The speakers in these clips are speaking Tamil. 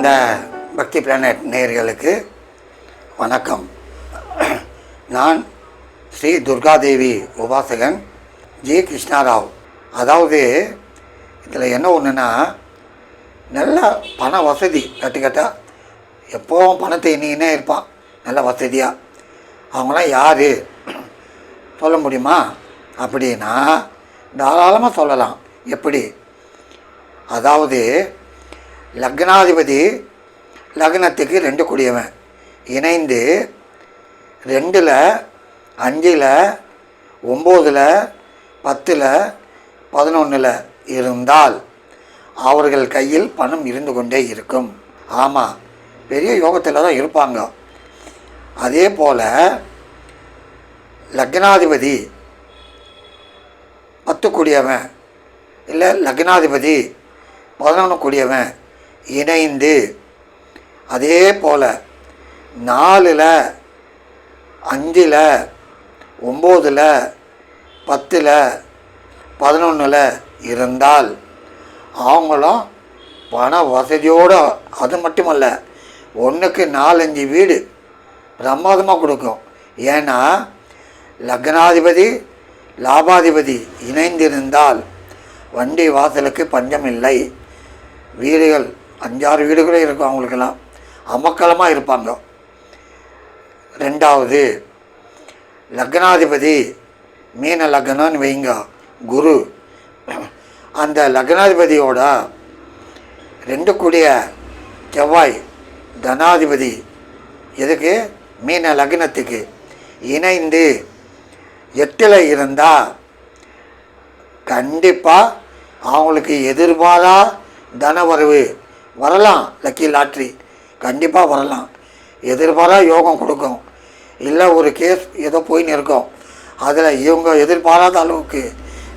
அன்பார்ந்த பக்தி பிளானட் நேயர்களுக்கு வணக்கம். நான் ஸ்ரீ துர்காதேவி உபாசகன் ஜி கிருஷ்ணாராவ். அதாவது இதில் என்ன ஒன்றுன்னா நல்ல பண வசதி கட்டுக்கட்டாக எப்போவும் பணத்தை எண்ணிக்கினே இருப்பான். நல்ல வசதியாக அவங்களாம் யார்? சொல்ல முடியுமா? அப்படின்னா தாராளமாக சொல்லலாம். எப்படி? அதாவது லக்னாதிபதி லக்னத்துக்கு ரெண்டு கூடியவன். இணைந்து ரெண்டில் அஞ்சில் ஒம்போதில் பத்தில் பதினொன்றில் இருந்தால் அவர்கள் கையில் பணம் இருந்து கொண்டே இருக்கும். ஆமாம் பெரிய யோகத்தில் தான் இருப்பாங்க. அதே போல் லக்னாதிபதி பத்து கூடியவன். இல்லை லக்னாதிபதி பதினொன்று கூடியவன். இணைந்து அதே போல் நாலில் அஞ்சில் ஒம்போதில் பத்தில் பதினொன்றில் இருந்தால் அவங்களும் பண வசதியோடு அது மட்டுமல்ல ஒன்றுக்கு நாலஞ்சு வீடு பிரமாதமாக கொடுக்கும். ஏன்னா லக்னாதிபதி லாபாதிபதி இணைந்திருந்தால் வண்டி வாசலுக்கு பஞ்சம் இல்லை வீடுகள் அஞ்சாறு வீடுகளே இருக்கும் அவங்களுக்கெல்லாம். அமக்கலமாக இருப்பாங்க. ரெண்டாவது லக்னாதிபதி மீன லக்னம்னு வைங்க குரு. அந்த லக்னாதிபதியோட ரெண்டு கூடிய செவ்வாய் தனாதிபதி. எதுக்கு? மீன லக்னத்துக்கு. இணைந்து எட்டில் இருந்தால் கண்டிப்பாக அவங்களுக்கு எதிர்பாரா தனவரவு வரலாம் லக்கி லாட்ரி கண்டிப்பாக வரலாம். எதிர்பாரா யோகம் கொடுக்கும். இல்லை ஒரு கேஸ் ஏதோ போயின்னு இருக்கும் அதில் இவங்க எதிர்பாராத அளவுக்கு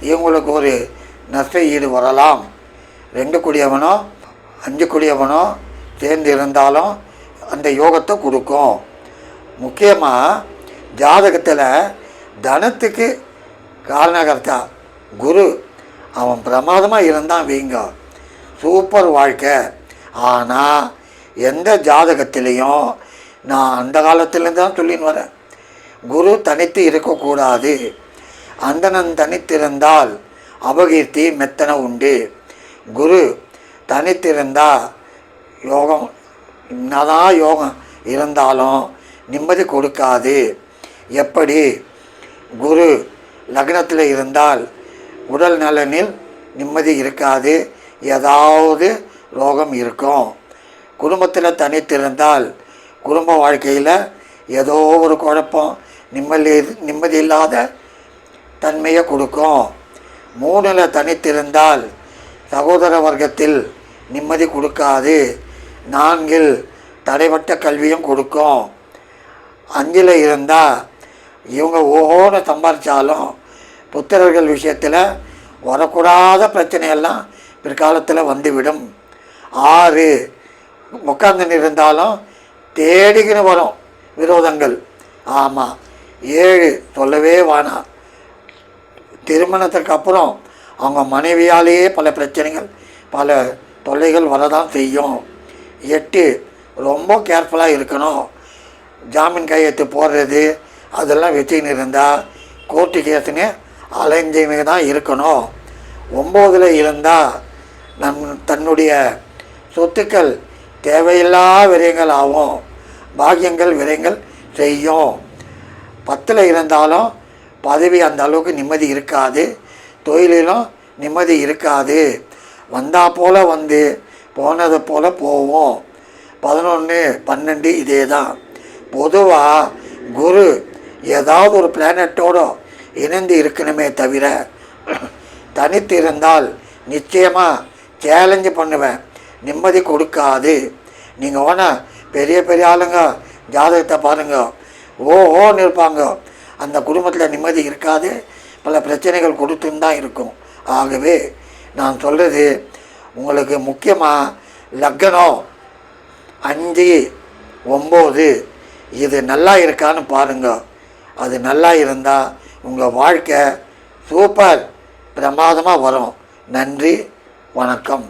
இவங்களுக்கு ஒரு நஷ்ட ஈடு வரலாம். ரெண்டு குடியவனோ அஞ்சு குடியவனோ சேர்ந்து இருந்தாலும் அந்த யோகத்தை கொடுக்கும். முக்கியமாக ஜாதகத்தில் தனத்துக்கு காரணகர்த்தா குரு. அவன் பிரமாதமாக இருந்தான் வீங்க. சூப்பர் வாழ்க்கை. ஆனால் எந்த ஜாதகத்திலையும் நான் அந்த காலத்துலேருந்து தான் சொல்லின்னு வரேன். குரு தனித்து இருக்கக்கூடாது. அந்தனன் தனித்திருந்தால் அபகீர்த்தி மெத்தனை உண்டு. குரு தனித்திருந்தால் யோகம் என்னதான் யோகம் இருந்தாலும் நிம்மதி கொடுக்காது. எப்படி? குரு லக்னத்தில் இருந்தால் உடல் நலனில் நிம்மதி இருக்காது. ஏதாவது ரோகம் இருக்கும். குடும்பத்தில் தனித்திருந்தால் குடும்ப வாழ்க்கையில் ஏதோ ஒரு குழப்பம் நிம்மதி நிம்மதி இல்லாத தன்மையை கொடுக்கும். மூணில் தனித்திருந்தால் சகோதர வர்க்கத்தில் நிம்மதி கொடுக்காது. நான்கில் தடைப்பட்ட கல்வியும் கொடுக்கும். அஞ்சில் இருந்தால் இவங்க ஓஹோன்னு சம்பாதிச்சாலும் புத்திரர்கள் விஷயத்தில் வரக்கூடாத பிரச்சனையெல்லாம் பிற்காலத்தில் வந்துவிடும். ஆறு. உட்காந்துன்னு இருந்தாலும் தேடிக்கின்னு வரும் விரோதங்கள். ஆமாம் ஏழு சொல்லவே வேணாம். திருமணத்துக்கு அப்புறம் அவங்க மனைவியாலேயே பல பிரச்சனைகள் பல தொல்லைகள் வரதான் செய்யும். எட்டு ரொம்ப கேர்ஃபுல்லாக இருக்கணும். ஜாமீன் கையெழுத்து போடுறது அதெல்லாம் வச்சுக்கின்னு இருந்தால் கோர்ட்டு கேஸுன்னு அலைஞ்சின்னு தான் இருக்கணும். ஒம்போதில் இருந்தால் நம் தன்னுடைய சொத்துக்கள் தேவையில்லா விரயங்கள் ஆகும் பாக்கியங்கள் விரயங்கள் செய்யும். பத்தில் இருந்தாலும் பதவி அந்த அளவுக்கு நிம்மதி இருக்காது. தொழிலிலும் நிம்மதி இருக்காது. வந்தால் போல் வந்து போனதை போல் போவோம். பதினொன்று பன்னெண்டு இதே தான் பொதுவாக குரு ஏதாவது ஒரு பிளானட்டோடு இணைந்து இருக்கணுமே தவிர தனித்து இருந்தால் நிச்சயமாக சேலஞ்சு பண்ணுவேன். நிம்மதி கொடுக்காது. நீங்கள் வேணால் பெரிய பெரிய ஆளுங்க ஜாதகத்தை பாருங்க. ஓ ஓன்னு இருப்பாங்க. அந்த குடும்பத்தில் நிம்மதி இருக்காது. பல பிரச்சனைகள் கொடுத்துன்னு தான் இருக்கும். ஆகவே நான் சொல்கிறது உங்களுக்கு முக்கியமாக லக்னம் அஞ்சு ஒம்பது இது நல்லா இருக்கான்னு பாருங்க. அது நல்லா இருந்தால் உங்கள் வாழ்க்கை சூப்பர் பிரமாதமாக வரும். நன்றி வணக்கம்.